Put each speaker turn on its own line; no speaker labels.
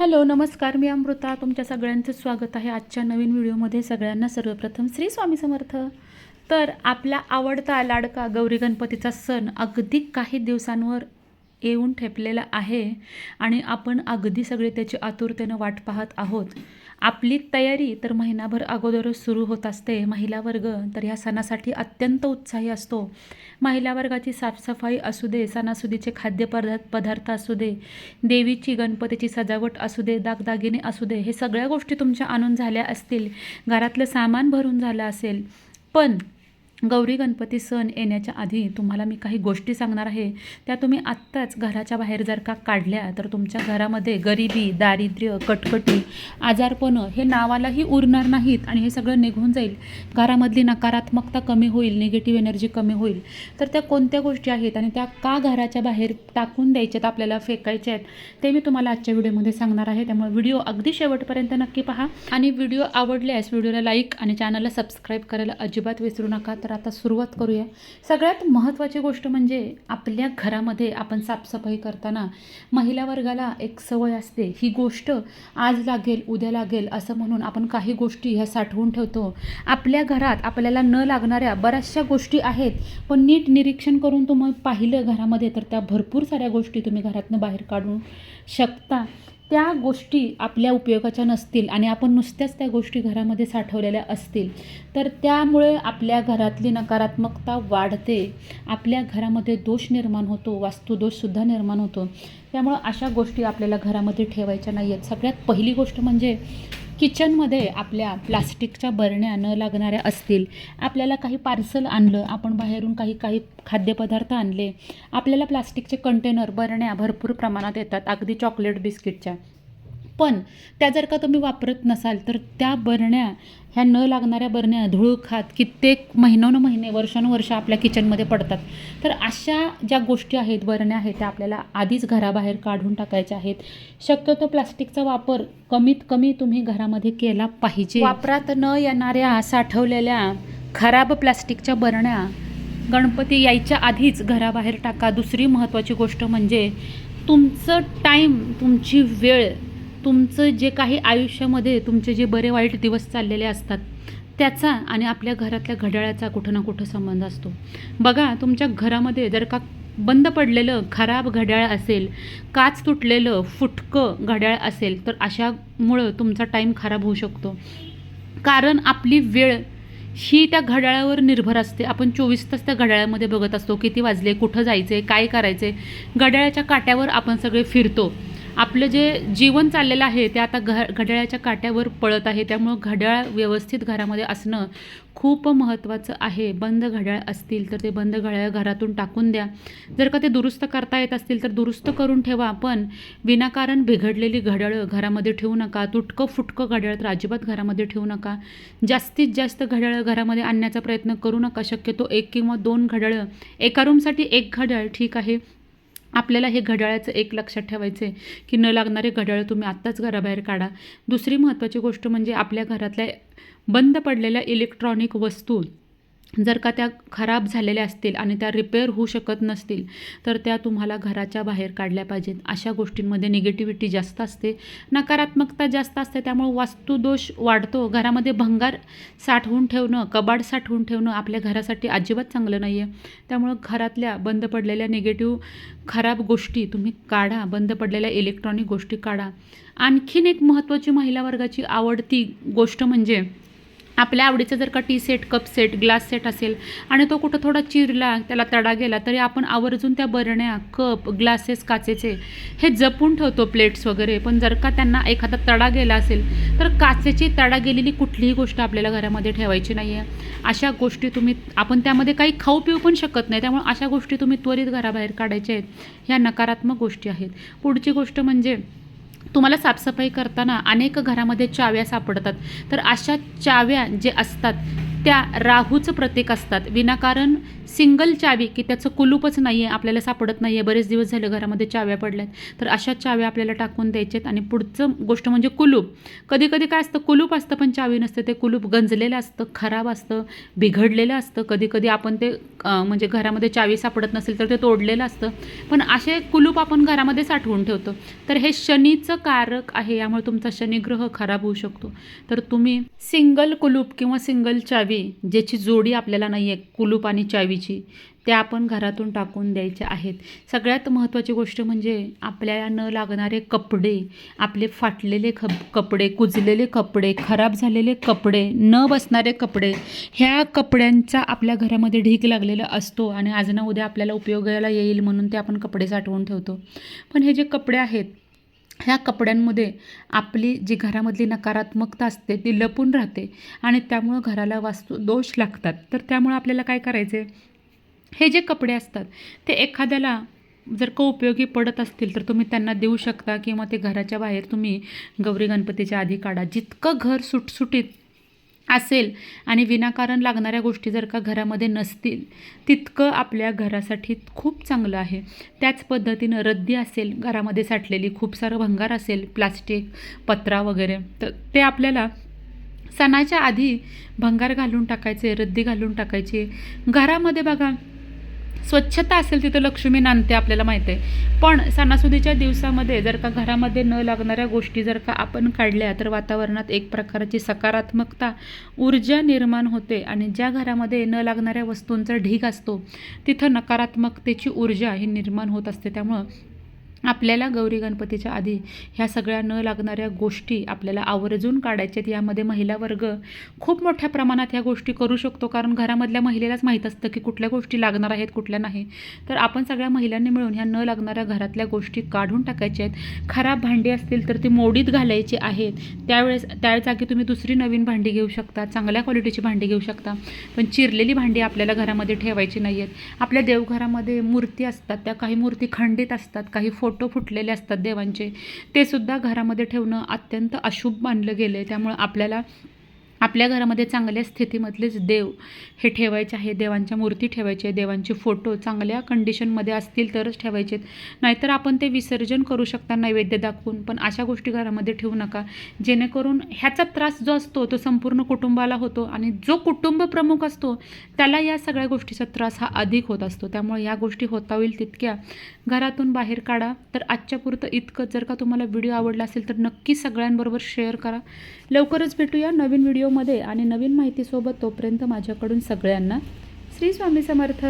Hello नमस्कार मी अमृता. तुमच्या सगळ्यांचं स्वागत आहे आजच्या नवीन व्हिडिओमध्ये. सगळ्यांना सर्वप्रथम श्री स्वामी समर्थ. तर आपला आवडता लाडका गौरी गणपतीचा सण अगदी काही दिवसांवर येऊन ठेपलेला आहे आणि आपण अगदी सगळे त्याची आतुरतेनं वाट पाहत आहोत. आपली तयारी तर महिनाभर अगोदरच सुरू होत असते. महिला वर्ग तर ह्या सणासाठी अत्यंत उत्साही असतो. महिला वर्गाची साफसफाई असू दे सणासुदीचे खाद्यपदार्थ पदार्थ असू दे देवीची गणपतीची सजावट असू दे दागदागिने असू दे हे सगळ्या गोष्टी तुमच्या आणून झाल्या असतील. घरातलं सामान भरून झालं असेल. पण गौरी गणपती सण येण्याच्या आधी तुम्हाला मी काही गोष्टी सांगणार आहे. त्या तुम्ही आत्ताच घराच्या बाहेर जर का काढल्या तर तुमच्या घरामध्ये गरिबी दारिद्र्य कटकटी आजारपणं हे नावालाही उरणार नाहीत आणि हे सगळं निघून जाईल. घरामधली नकारात्मकता कमी होईल निगेटिव्ह एनर्जी कमी होईल. तर त्या कोणत्या गोष्टी आहेत आणि त्या का घराच्या बाहेर टाकून द्यायच्यात आपल्याला फेकायच्या आहेत ते मी तुम्हाला आजच्या व्हिडिओमध्ये सांगणार आहे. त्यामुळे व्हिडिओ अगदी शेवटपर्यंत नक्की पहा. आणि व्हिडिओ आवडल्यास व्हिडिओला लाईक आणि चॅनलला सबस्क्राईब करायला अजिबात विसरू नका. तर आता सुरुवात करूया. सगळ्यात महत्त्वाची गोष्ट म्हणजे आपल्या घरामध्ये आपण साफसफाई करताना महिला वर्गाला एक सवय असते. ही गोष्ट आज लागेल उद्या लागेल असं म्हणून आपण काही गोष्टी ह्या साठवून ठेवतो. आपल्या घरात आपल्याला न लागणाऱ्या बऱ्याचशा गोष्टी आहेत. पण नीट निरीक्षण करून तुम्ही पाहिलं घरामध्ये तर त्या भरपूर साऱ्या गोष्टी तुम्ही घरातनं बाहेर काढू शकता. त्या गोष्टी आपल्या उपयोगाच्या नसतील आणि आपण नुसत्याच त्या गोष्टी घरामध्ये साठवलेल्या असतील तर त्यामुळे आपल्या घरातली नकारात्मकता वाढते आपल्या घरामध्ये दोष निर्माण होतो वास्तुदोषसुद्धा निर्माण होतो. त्यामुळं अशा गोष्टी आपल्याला घरामध्ये ठेवायच्या नाही आहेत सगळ्यात पहिली गोष्ट म्हणजे किचनमध्ये आपल्या प्लास्टिकच्या बरण्या न लागणाऱ्या असतील आपल्याला काही पार्सल आणलं आपण बाहेरून काही काही खाद्यपदार्थ आणले आपल्याला प्लास्टिकचे कंटेनर बरण्या भरपूर प्रमाणात येतात अगदी चॉकलेट बिस्किटच्या. पण त्या जर का तुम्ही वापरत नसाल तर त्या बरण्या ह्या न लागणाऱ्या बरण्या धूळ खात कित्येक महिनोन महिने वर्षानुवर्ष आपल्या किचनमध्ये पडतात. तर अशा ज्या गोष्टी आहेत बरण्या आहेत त्या आपल्याला आधीच घराबाहेर काढून टाकायच्या आहेत. शक्यतो प्लास्टिकचा वापर कमीत कमी तुम्ही घरामध्ये केला पाहिजे. वापरात न येणाऱ्या साठवलेल्या खराब प्लास्टिकच्या बरण्या गणपती यायच्या आधीच घराबाहेर टाका. दुसरी महत्त्वाची गोष्ट म्हणजे तुमचं टाईम तुमची वेळ तुमचं जे काही आयुष्यामध्ये तुमचे जे बरे वाईट दिवस चाललेले असतात त्याचा आणि आपल्या घरातल्या घड्याळाचा कुठं ना कुठं संबंध असतो. बघा तुमच्या घरामध्ये जर का बंद पडलेलं खराब घड्याळ असेल काच तुटलेलं फुटकं घड्याळ असेल तर अशामुळं तुमचा टाईम खराब होऊ शकतो. कारण आपली वेळ ही त्या घड्याळावर निर्भर असते. आपण चोवीस तास त्या घड्याळामध्ये बघत असतो किती वाजले कुठं जायचे काय करायचे घड्याळाच्या काट्यावर आपण सगळे फिरतो. आपलं जे जीवन चाललेलं आहे ते आता घ घड्याळाच्या काट्यावर पळत आहे. त्यामुळं घड्याळ व्यवस्थित घरामध्ये असणं खूप महत्त्वाचं आहे. बंद घड्याळ असतील तर ते बंद घड्याळ घरातून टाकून द्या. जर का ते दुरुस्त करता येत असतील तर दुरुस्त करून ठेवा. पण विनाकारण बिघडलेली घड्याळं घरामध्ये ठेवू नका. तुटकं फुटकं घड्याळ तर अजिबात घरामध्ये ठेवू नका. जास्तीत जास्त घड्याळं घरामध्ये आणण्याचा प्रयत्न करू नका. शक्यतो एक किंवा दोन घड्याळं एका रूमसाठी एक घड्याळ ठीक आहे. आपल्याला हे घड्याळाचं एक लक्षात ठेवायचं आहे की न लागणारे घड्याळ तुम्ही आत्ताच घराबाहेर काढा. दुसरी महत्त्वाची गोष्ट म्हणजे आपल्या घरातल्या बंद पडलेल्या इलेक्ट्रॉनिक वस्तू जर का त्या खराब झालेल्या असतील आणि त्या रिपेअर होऊ शकत नसतील तर त्या तुम्हाला घराच्या बाहेर काढल्या पाहिजेत. अशा गोष्टींमध्ये निगेटिव्हिटी जास्त असते. नकारात्मकता जास्त असते त्यामुळे वास्तुदोष वाढतो. घरामध्ये भंगार साठवून ठेवणं कबाड साठवून ठेवणं आपल्या घरासाठी अजिबात चांगलं नाही आहे त्यामुळं घरातल्या बंद पडलेल्या निगेटिव्ह खराब गोष्टी तुम्ही काढा. बंद पडलेल्या इलेक्ट्रॉनिक गोष्टी काढा. आणखीन एक महत्त्वाची महिला वर्गाची आवडती गोष्ट म्हणजे आपल्या आवडीचं जर का tea set cup set glass set असेल आणि तो कुठं थोडा चिरला त्याला तडा गेला तरी आपण आवर्जून त्या बरण्या कप ग्लासेस काचेचे हे जपून ठेवतो प्लेट्स वगैरे. पण जर का त्यांना एखादा तडा गेला असेल तर काचेची तडा गेलेली कुठलीही गोष्ट आपल्याला घरामध्ये ठेवायची नाही आहे अशा गोष्टी तुम्ही आपण त्यामध्ये काही खाऊ पिऊ पण शकत नाही. त्यामुळे अशा गोष्टी तुम्ही त्वरित घराबाहेर काढायच्या आहेत. ह्या नकारात्मक गोष्टी आहेत. पुढची गोष्ट म्हणजे तुम्हाला साफसफाई करताना अनेक घरामध्ये चाव्या सापडतात. तर अशा चाव्या जे असतात त्या राहूचं प्रतीक असतात. विनाकारण सिंगल चावी की त्याचं कुलूपच नाही आहे आपल्याला सापडत नाही आहे बरेच दिवस झाले घरामध्ये चाव्या पडल्यात. तर अशा चाव्या आपल्याला टाकून द्यायच्यात. आणि पुढचं गोष्ट म्हणजे कुलूप. कधी कधी काय असतं कुलूप असतं पण चावी नसतं. ते कुलूप गंजलेलं असतं खराब असतं बिघडलेलं असतं. कधी कधी आपण ते म्हणजे घरामध्ये चावी सापडत नसेल तर ते तोडलेलं असतं. पण असे कुलूप आपण घरामध्ये साठवून ठेवतो. तर हे शनीचं कारक आहे यामुळे तुमचा शनिग्रह खराब होऊ शकतो. तर तुम्ही सिंगल कुलूप किंवा सिंगल चावी ज्याची जोडी आपल्याला नाही आहे कुलूप आणि चावीची त्या आपण घरातून टाकून द्यायच्या आहेत. सगळ्यात महत्त्वाची गोष्ट म्हणजे आपल्याला न लागणारे कपडे आपले फाटलेले खप कपडे कुजलेले कपडे खराब झालेले कपडे न बसणारे कपडे ह्या कपड्यांचा आपल्या घरामध्ये ढीक लागलेला असतो आणि आज ना उद्या आपल्याला उपयोगाला येईल म्हणून ते आपण कपडे साठवून ठेवतो. पण हे जे कपडे आहेत ह्या कपड्यांमध्ये आपली जी घरामधली नकारात्मकता असते ती लपून राहते आणि त्यामुळं घराला वास्तू दोष लागतात. तर त्यामुळं आपल्याला काय करायचं आहे? हे जे कपडे असतात ते एखाद्याला जर का उपयोगी पडत असतील तर तुम्ही त्यांना देऊ शकता किंवा ते घराच्या बाहेर तुम्ही गौरी गणपतीच्या आधी काढा. जितकं घर सुटसुटीत असेल आणि विनाकारण लागणाऱ्या गोष्टी जर का घरामध्ये नसतील तितकं आपल्या घरासाठी खूप चांगलं आहे. त्याच पद्धतीनं रद्दी असेल घरामध्ये साठलेली खूप सारं भंगार असेल प्लास्टिक पत्रा वगैरे तर ते आपल्याला सणाच्या आधी भंगार घालून टाकायचे रद्दी घालून टाकायची. घरामध्ये बघा स्वच्छता असेल तिथं लक्ष्मी नांदते आपल्याला माहीत आहे. पण सणासुदीच्या दिवसामध्ये जर का घरामध्ये न लागणाऱ्या गोष्टी जर का आपण काढल्या तर वातावरणात एक प्रकारची सकारात्मकता ऊर्जा निर्माण होते. आणि ज्या घरामध्ये न लागणाऱ्या वस्तूंचा ढीग असतो तिथं नकारात्मकतेची ऊर्जा ही निर्माण होत असते. त्यामुळं आपल्याला गौरी गणपतीच्या आधी ह्या सगळ्या न लागणाऱ्या गोष्टी आपल्याला आवर्जून काढायच्यात यामध्ये महिला वर्ग खूप मोठ्या प्रमाणात ह्या गोष्टी करू शकतो. कारण घरामधल्या महिलेलाच माहीत असतं की कुठल्या गोष्टी लागणार आहेत कुठल्या नाही. तर आपण सगळ्या महिलांनी मिळून ह्या न लागणाऱ्या घरातल्या गोष्टी काढून टाकायच्या आहेत. खराब भांडी असतील तर ती मोडीत घालायची आहेत. त्यावेळेस त्या जागी तुम्ही दुसरी नवीन भांडी घेऊ शकता चांगल्या क्वालिटीची भांडी घेऊ शकता. पण चिरलेली भांडी आपल्याला घरामध्ये ठेवायची नाही आहेत आपल्या देवघरामध्ये मूर्ती असतात त्या काही मूर्ती खंडित असतात काही फोटो फोटो फुटलेले असतात देवांचे ते सुद्धा घरामध्ये ठेवणं अत्यंत अशुभ मानलं गेलं आहे त्यामुळं आपल्याला आपल्या घरामध्ये चांगल्या स्थितीमधलेच देव हे ठेवायचे आहे देवांच्या मूर्ती ठेवायचे आहे देवांचे फोटो चांगल्या कंडिशनमध्ये असतील तरच ठेवायचे नाहीतर आपण ते विसर्जन करू शकता नैवेद्य दाखवून. पण अशा गोष्टी घरामध्ये ठेवू नका. जेणेकरून ह्याचा त्रास जो असतो तो संपूर्ण कुटुंबाला होतो आणि जो कुटुंब प्रमुख असतो त्याला या सगळ्या गोष्टीचा त्रास हा अधिक होत असतो. त्यामुळे या गोष्टी होता होईल तितक्या. घरातून बाहेर काढा. तर आजच्या पुरतं इतकं. जर का तुम्हाला व्हिडिओ आवडला असेल तर नक्की सगळ्यांबरोबर शेअर करा. लवकरच भेटूया नवीन व्हिडिओ व्हिडिओमध्ये आणि नवीन माहितीसोबत तोपर्यंत माझ्याकडून सगळ्यांना श्री स्वामी समर्थ.